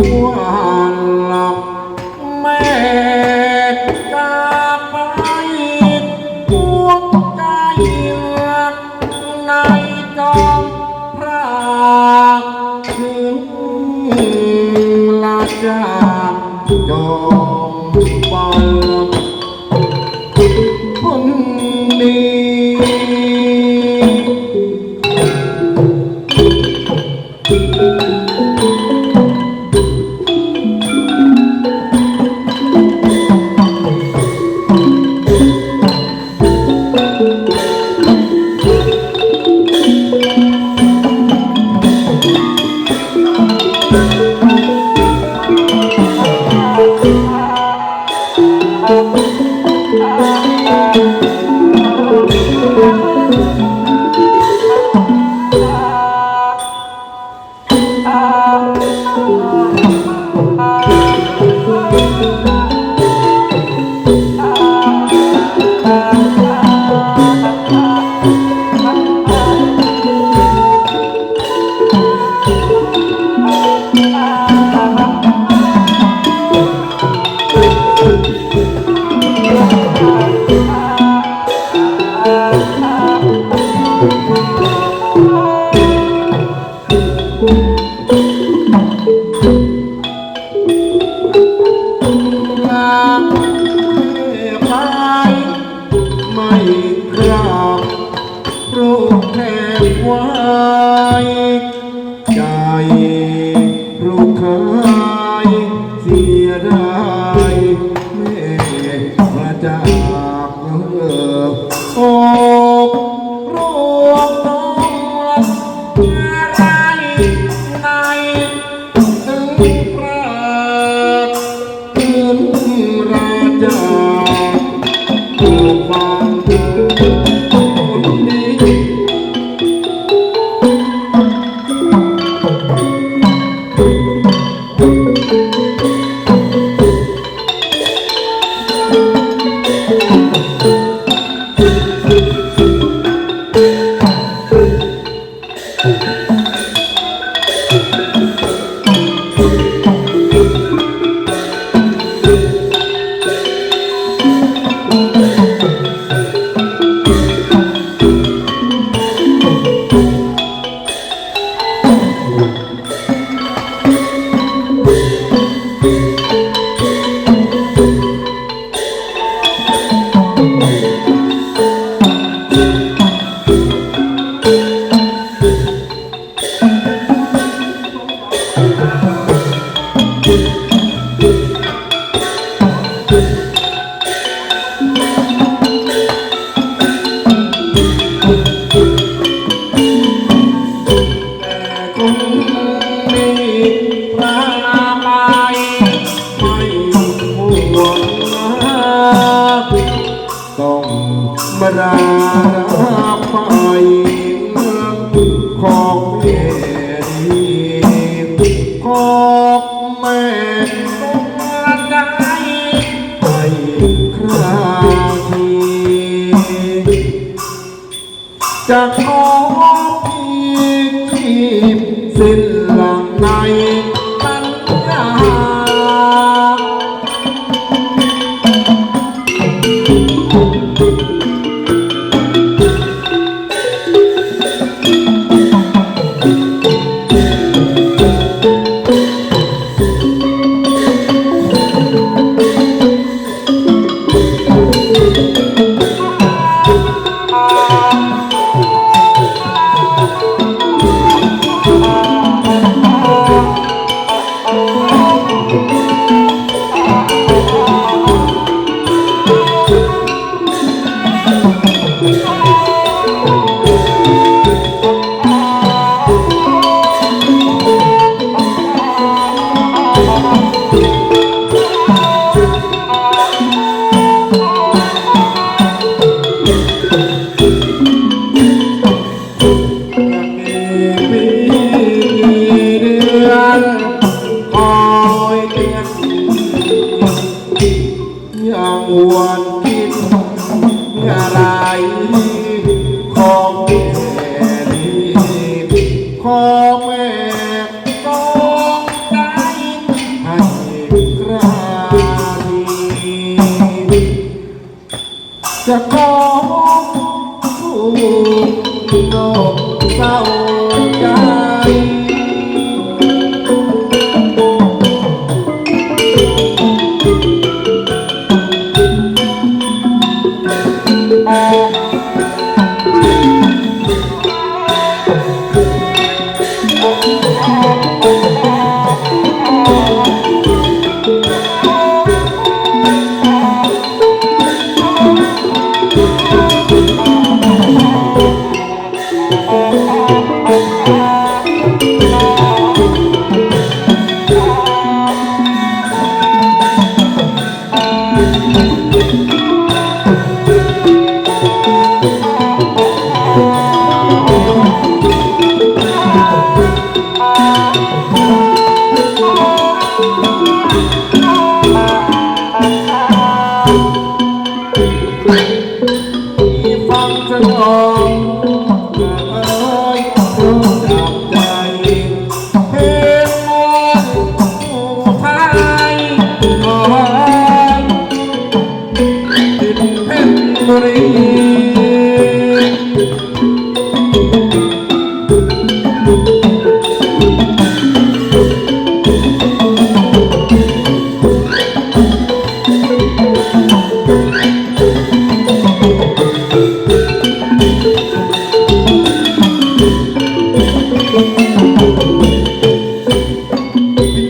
วันหลับ จะขอพี่ go.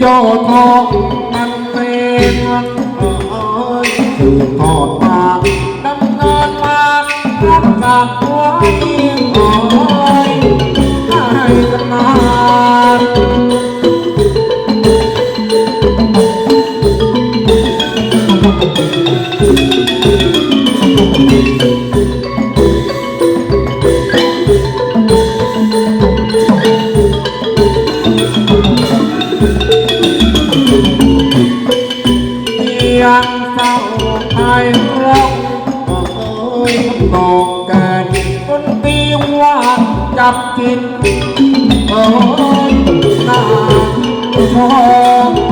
cho con ăn tên ơi thượng thọ ยังเศร้าไทยร้องบอกเอ้ยบอกแกดิคนปีว่าจับกินเอ้ยหน้าชอ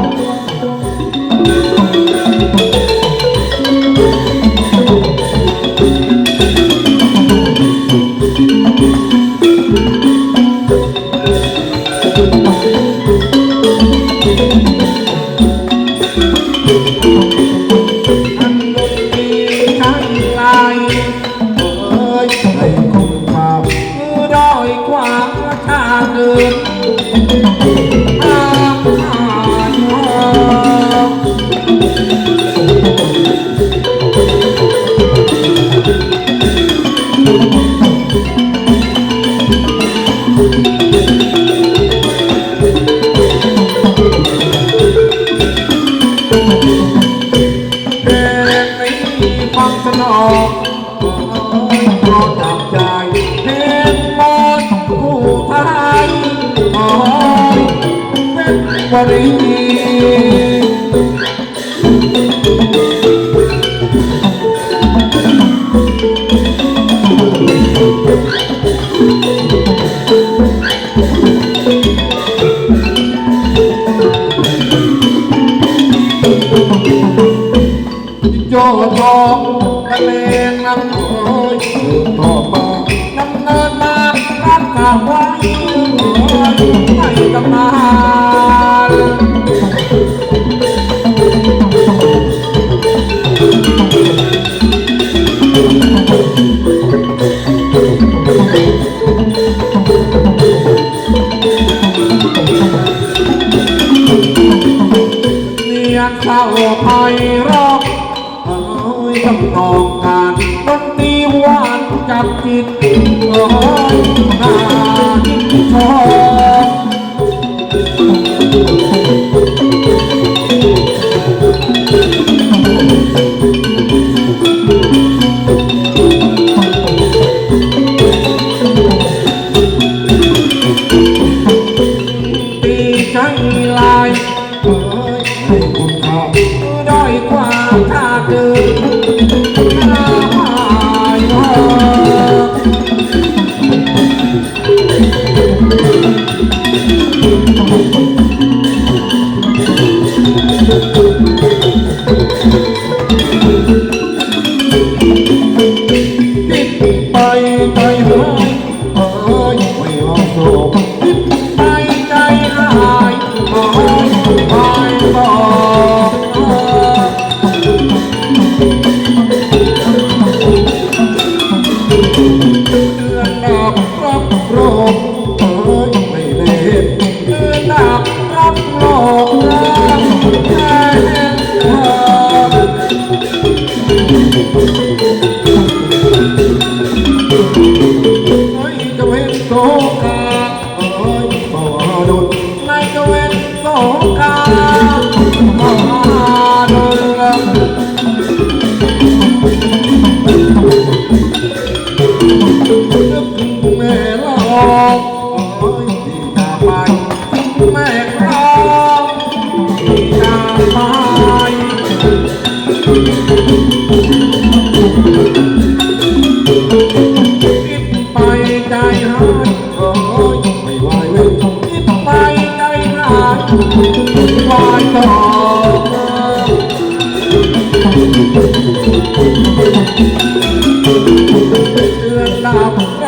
Oh.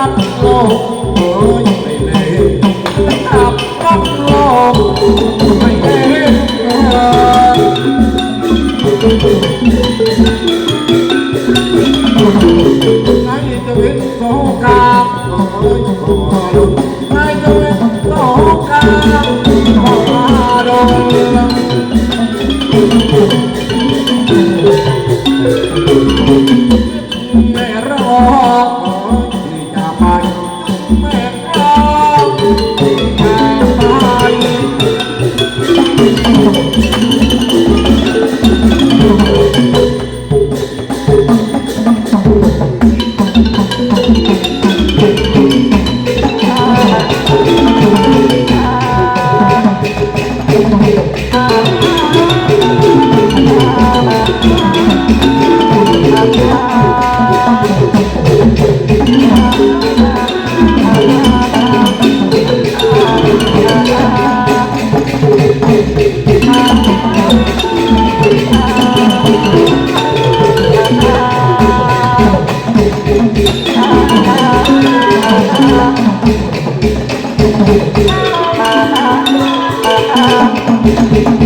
รับโลกโอ้ยไม่เลวรับรับโลกไม่เลวนายจะเป็นโสกาโอ้ยโอ้ยนายจะเป็นสกาโอ้ยแม่รั